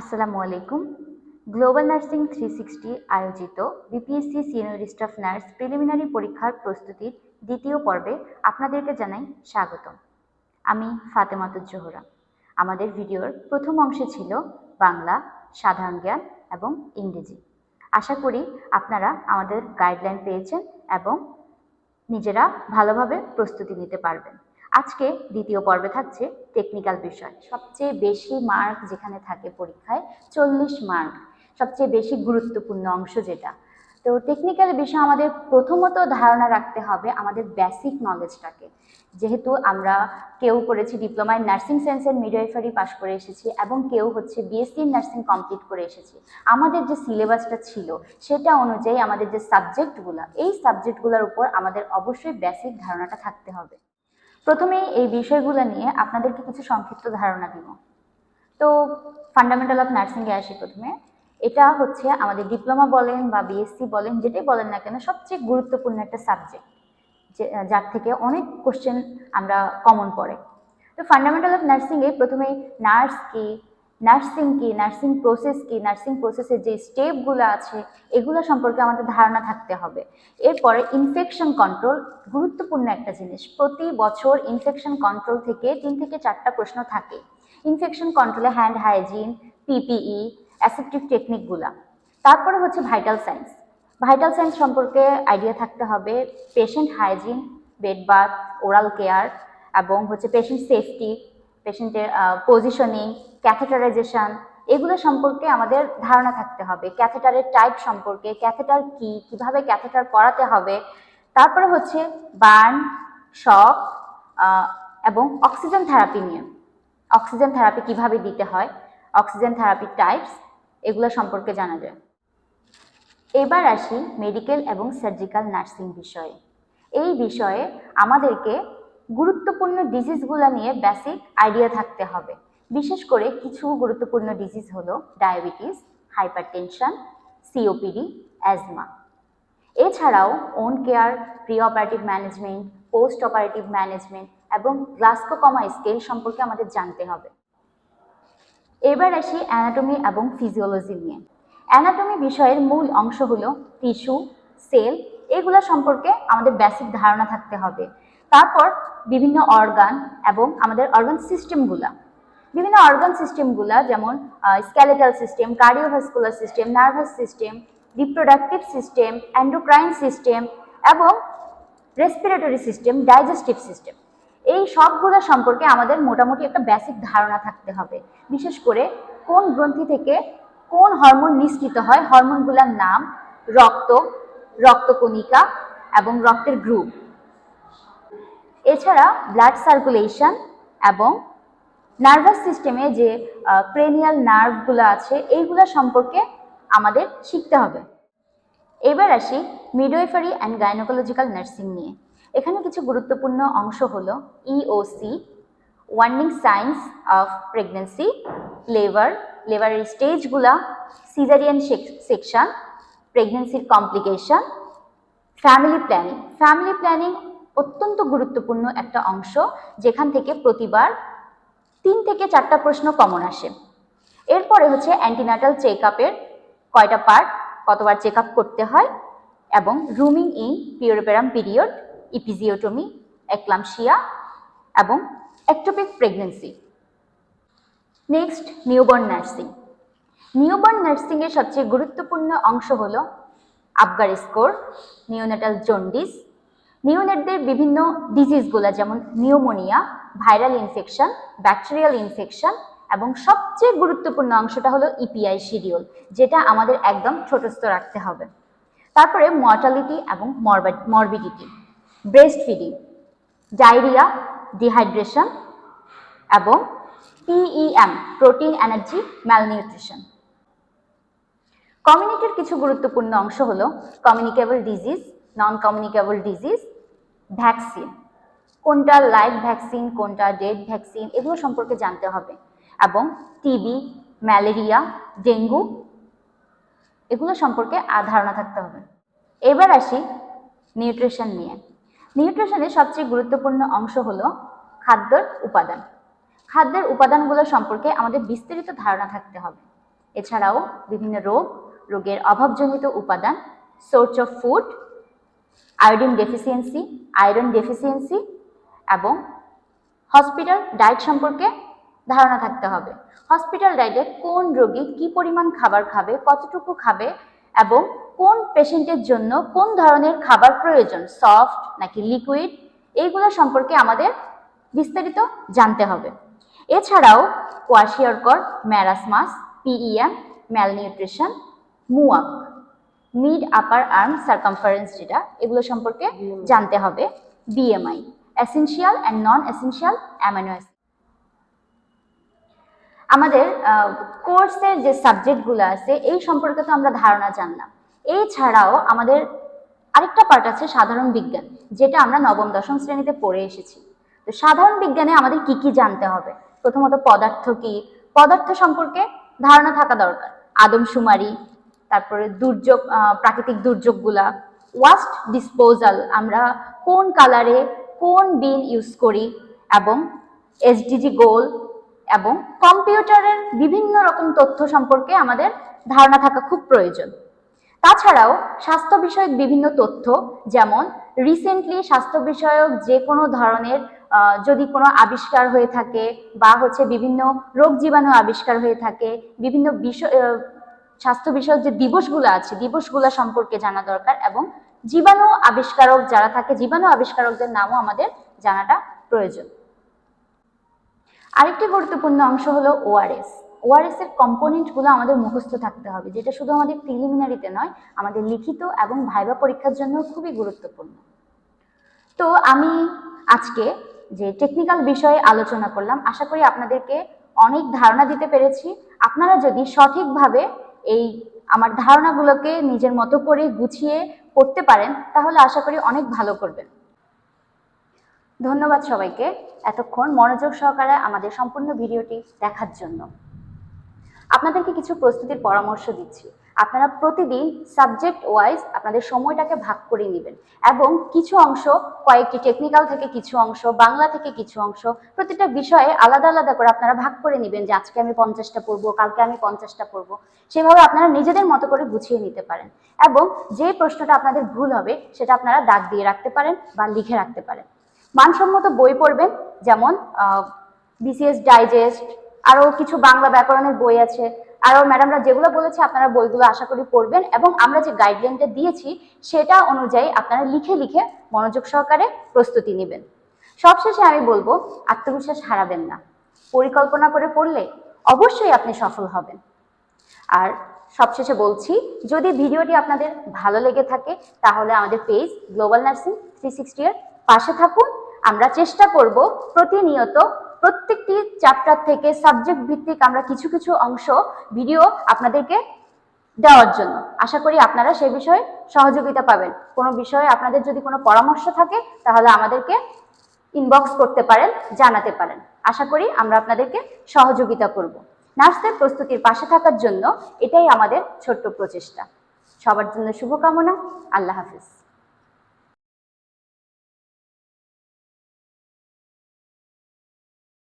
আসসালামু আলাইকুম। Global nursing three sixty আয়োজিত BPSC senior staff nurse preliminary পরীক্ষার প্রস্তুতির দ্বিতীয় পর্বে আপনাদেরকে জানাই স্বাগতম। আমি ফাতেমাতুজ জোহরা আমাদের ভিডিওর প্রথম অংশে ছিল বাংলা, সাধারণ জ্ঞান এবং ইংরেজি। আশা করি আপনারা আমাদের গাইডলাইন পেয়েছেন এবং নিজেরা ভালোভাবে প্রস্তুতি নিতে পারবেন। আজকে দ্বিতীয় পর্বে থাকছে টেকনিক্যাল বিষয়। সবচেয়ে বেশি মার্ক যেখানে থাকে পরীক্ষায় চল্লিশ মার্ক সবচেয়ে বেশি গুরুত্বপূর্ণ অংশ যেটা। তো টেকনিক্যাল বিষয় আমাদের প্রথমত ধারণা রাখতে হবে আমাদের বেসিক নলেজটাকে যেহেতু আমরা কেউ করেছি ডিপ্লোমা ইন নার্সিং সায়েন্সের মিডওয়াইফারি পাশ করে এসেছি এবং কেউ হচ্ছে বিএসসি নার্সিং কমপ্লিট করে এসেছি। আমাদের যে সিলেবাসটা ছিল সেটা অনুযায়ী আমাদের যে সাবজেক্টগুলো এই সাবজেক্টগুলোর উপর আমাদের অবশ্যই বেসিক ধারণাটা থাকতে হবে। প্রথমেই এই বিষয়গুলো নিয়ে আপনাদেরকে কিছু সংক্ষিপ্ত ধারণা দিব। তো ফান্ডামেন্টাল অফ নার্সিংয়ে আসি প্রথমে। এটা হচ্ছে আমাদের ডিপ্লোমা বলেন বা বিএসসি বলেন, যেটাই বলেন না কেন, সবচেয়ে গুরুত্বপূর্ণ একটা সাবজেক্ট যার থেকে অনেক কোশ্চেন আমরা কমন পড়ে। তো ফান্ডামেন্টাল অফ নার্সিংয়ে প্রথমেই নার্স কি নার্সিং কি, নার্সিং প্রসেস কি, নার্সিং প্রসেসের যে স্টেপগুলো আছে, এগুলো সম্পর্কে আমাদের ধারণা থাকতে হবে। এরপরে ইনফেকশন কন্ট্রোল গুরুত্বপূর্ণ একটা জিনিস। প্রতি বছর ইনফেকশন কন্ট্রোল থেকে তিন থেকে চারটা প্রশ্ন থাকে। ইনফেকশন কন্ট্রোলে হ্যান্ড হাইজিন পিপিই অ্যাসেপ্টিভ টেকনিকগুলা তারপরে হচ্ছে ভাইটাল সায়েন্স ভাইটাল সায়েন্স সম্পর্কে আইডিয়া থাকতে হবে। Patient hygiene bed bath oral care এবং হচ্ছে পেশেন্ট সেফটি পেশেন্টের পজিশনিং ক্যাথেটারাইজেশন এগুলো সম্পর্কে আমাদের ধারণা থাকতে হবে। ক্যাথেটারের টাইপ সম্পর্কে ক্যাথেটার কি, কীভাবে ক্যাথেটার করাতে হবে। তারপরে হচ্ছে বার্ন শক এবং অক্সিজেন থেরাপি নিয়ে। অক্সিজেন থেরাপি কীভাবে দিতে হয় অক্সিজেন থেরাপির টাইপস এগুলো সম্পর্কে জানা যায়। এবার আসি মেডিকেল এবং সার্জিক্যাল নার্সিং বিষয়ে। এই বিষয়ে আমাদেরকে গুরুত্বপূর্ণ ডিজিজগুলো নিয়ে বেসিক আইডিয়া থাকতে হবে। বিশেষ করে কিছু গুরুত্বপূর্ণ ডিজিজ হলো ডায়াবেটিস হাইপারটেনশন সিওপিডি অ্যাজমা এছাড়াও own care pre operative management post operative management এবং গ্লাস্কোকমা স্কেল সম্পর্কে আমাদের জানতে হবে। এবার আসি অ্যানাটমি এবং ফিজিওলজি নিয়ে। অ্যানাটমি বিষয়ের মূল অংশ হলো টিস্যু সেল এগুলো সম্পর্কে আমাদের বেসিক ধারণা থাকতে হবে। তারপর বিভিন্ন অর্গান এবং আমাদের অর্গান সিস্টেমগুলা বিভিন্ন অর্গান সিস্টেমগুলা যেমন skeletal system cardiovascular system nervous system reproductive system endocrine system এবং রেসপিরেটরি সিস্টেম ডাইজেস্টিভ সিস্টেম এই সবগুলো সম্পর্কে আমাদের মোটামুটি একটা বেসিক ধারণা থাকতে হবে। বিশেষ করে কোন গ্রন্থি থেকে কোন হরমোন নিঃসৃত হয় হরমোনগুলোর নাম রক্ত রক্তকণিকা এবং রক্তের গ্রুপ এছাড়া ব্লাড সার্কুলেশন এবং নার্ভাস সিস্টেমে যে ক্রেনিয়াল নার্ভগুলো আছে, এইগুলো সম্পর্কে আমাদের শিখতে হবে। এবার আসি মিডওয়েফারি অ্যান্ড গাইনোকোলজিক্যাল নার্সিং নিয়ে। এখানে কিছু গুরুত্বপূর্ণ অংশ হলো E EOC warning signs of pregnancy labour, লেবারের স্টেজগুলা, সিজারিয়ান সেকশন প্রেগনেন্সির complication, family planning. Family planning অত্যন্ত গুরুত্বপূর্ণ একটা অংশ, যেখান থেকে প্রতিবার তিন থেকে চারটা প্রশ্ন কমন আসে। এরপরে হচ্ছে অ্যান্টিনাটাল চেক আপের কয়টা পার্ট কতবার চেক আপ করতে হয় এবং rooming in puerperium period episiotomy eclampsia এবং ectopic pregnancy next newborn nursing newborn নার্সিংয়ের সবচেয়ে গুরুত্বপূর্ণ অংশ হল আবগার স্কোর নিওনেটাল জন্ডিস নিওনেটদের বিভিন্ন ডিজিজগুলো যেমন pneumonia viral infection, bacterial infection এবং সবচেয়ে গুরুত্বপূর্ণ অংশটা হলো ইপিআই শিডিউল, যেটা আমাদের একদম ছোটস্থ রাখতে হবে। তারপরে মর্টালিটি এবং morbidity breast feeding diarrhoea dehydration এবং পিইএম প্রোটিন এনার্জি ম্যালনিউট্রিশন কমিউনিটির কিছু গুরুত্বপূর্ণ অংশ হলো communicable disease non communicable disease vaccine কোনটা লাইভ ভ্যাকসিন কোনটা ডেড ভ্যাকসিন এগুলো সম্পর্কে জানতে হবে। এবং টিবি ম্যালেরিয়া ডেঙ্গু এগুলো সম্পর্কে ধারণা থাকতে হবে। এবার আসি নিউট্রিশন নিয়ে। নিউট্রিশনের সবচেয়ে গুরুত্বপূর্ণ অংশ হলো খাদ্যের উপাদান। খাদ্যের উপাদানগুলো সম্পর্কে আমাদের বিস্তারিত ধারণা থাকতে হবে। এছাড়াও বিভিন্ন রোগ, রোগের অভাবজনিত উপাদান source of food iodine deficiency iron deficiency এবং হসপিটাল ডায়েট সম্পর্কে ধারণা থাকতে হবে। হসপিটাল ডায়েটে কোন রোগী কি পরিমাণ খাবার খাবে কতটুকু খাবে এবং কোন পেশেন্টের জন্য কোন ধরনের খাবার প্রয়োজন সফট নাকি লিকুইড এইগুলো সম্পর্কে আমাদের বিস্তারিত জানতে হবে। এছাড়াও kwashiorkor marasmus PEM malnutrition MUAC mid upper arm circumference যেটা এগুলো সম্পর্কে জানতে হবে BMI essential and non essential acid আমাদের কোর্সের যে সাবজেক্টগুলো আছে, এই সম্পর্কে তো আমরা ধারণা জানলাম। এই ছাড়াও আমাদের আরেকটা পার্ট আছে সাধারণ বিজ্ঞান, যেটা আমরা নবম, দশম শ্রেণীতে পড়ে এসেছি। তো সাধারণ বিজ্ঞানে আমাদের কি কি জানতে হবে? প্রথমত পদার্থ কি? পদার্থ সম্পর্কে ধারণা থাকা দরকার। আদমশুমারি তারপরে দুর্যোগ প্রাকৃতিক দুর্যোগগুলা ওয়াস্ট ডিসপোজাল আমরা কোন কালারে কোন বিন ইউজ করি এবং এসডিজি গোল এবং কম্পিউটারের বিভিন্ন রকম তথ্য সম্পর্কে আমাদের ধারণা থাকা খুব প্রয়োজন। তাছাড়াও স্বাস্থ্য বিষয়ক বিভিন্ন তথ্য, যেমন রিসেন্টলি স্বাস্থ্য বিষয়ক যে কোনো ধরনের যদি কোনো আবিষ্কার হয়ে থাকে বা হচ্ছে বিভিন্ন রোগ জীবাণু আবিষ্কার হয়ে থাকে, বিভিন্ন বিষয় স্বাস্থ্য বিষয়ক যে দিবসগুলো আছে, দিবসগুলো সম্পর্কে জানা দরকার এবং জীবাণু আবিষ্কারক যারা থাকে, জীবাণু আবিষ্কারকদের নামও আমাদের জানাটা প্রয়োজন। আরেকটি গুরুত্বপূর্ণ অংশ হলো ওআরএস ওআরএস এর কম্পোনেন্টগুলো আমাদের মুখস্থ থাকতে হবে, যেটা শুধু আমাদের প্রিলিমিনারিতে নয়, আমাদের লিখিত এবং ভাইবা পরীক্ষার জন্য খুবই গুরুত্বপূর্ণ। তো আমি আজকে যে টেকনিক্যাল বিষয়ে আলোচনা করলাম, আশা করি আপনাদেরকে অনেক ধারণা দিতে পেরেছি। আপনারা যদি সঠিকভাবে এই আমার ধারণাগুলোকে নিজের মতো করে গুছিয়ে পড়তে পারেন, তাহলে আশা করি অনেক ভালো করবেন। ধন্যবাদ সবাইকে এতক্ষণ মনোযোগ সহকারে আমাদের সম্পূর্ণ ভিডিওটি দেখার জন্য। আপনাদেরকে কিছু প্রস্তুতির পরামর্শ দিচ্ছি। আপনারা প্রতিদিন সাবজেক্ট ওয়াইজ আপনাদের সময়টাকে ভাগ করে নেবেন এবং কিছু অংশ, কয়েকটি টেকনিক্যাল থেকে কিছু অংশ, বাংলা থেকে কিছু অংশ, প্রতিটা বিষয়ে আলাদা আলাদা করে আপনারা ভাগ করে নেবেন যে আজকে আমি পঞ্চাশটা পড়ব, কালকে আমি পঞ্চাশটা পড়ব। সেভাবে আপনারা নিজেদের মতো করে গুছিয়ে নিতে পারেন এবং যে প্রশ্নটা আপনাদের ভুল হবে সেটা আপনারা দাগ দিয়ে রাখতে পারেন বা লিখে রাখতে পারেন। মানসম্মত বই পড়বেন, যেমন বিসিএস ডাইজেস্ট আরও কিছু বাংলা ব্যাকরণের বই আছে। আরও ম্যাডামরা যেগুলো বলেছে আপনারা বইগুলো আশা করি পড়বেন এবং আমরা যে গাইডলাইনটা দিয়েছি, সেটা অনুযায়ী আপনারা লিখে লিখে মনোযোগ সহকারে প্রস্তুতি নেবেন। সবশেষে আমি বলব, আত্মবিশ্বাস হারাবেন না। পরিকল্পনা করে পড়লে অবশ্যই আপনি সফল হবেন। আর সবশেষে বলছি, যদি ভিডিওটি আপনাদের ভালো লেগে থাকে, তাহলে আমাদের page global nursing three sixty এর পাশে থাকুন। আমরা চেষ্টা করব প্রতিনিয়ত প্রত্যেকটি চ্যাপ্টার থেকে সাবজেক্ট ভিত্তিক আমরা কিছু কিছু অংশ ভিডিও আপনাদেরকে দেওয়ার জন্য। আশা করি আপনারা সে বিষয়ে সহযোগিতা পাবেন। কোনো বিষয়ে আপনাদের যদি কোনো পরামর্শ থাকে, তাহলে আমাদেরকে ইনবক্স করতে পারেন, জানাতে পারেন। আশা করি আমরা আপনাদেরকে সহযোগিতা করব। নার্সদের প্রস্তুতির পাশে থাকার জন্য এটাই আমাদের ছোট্ট প্রচেষ্টা। সবার জন্য শুভকামনা। আল্লাহ হাফিজ।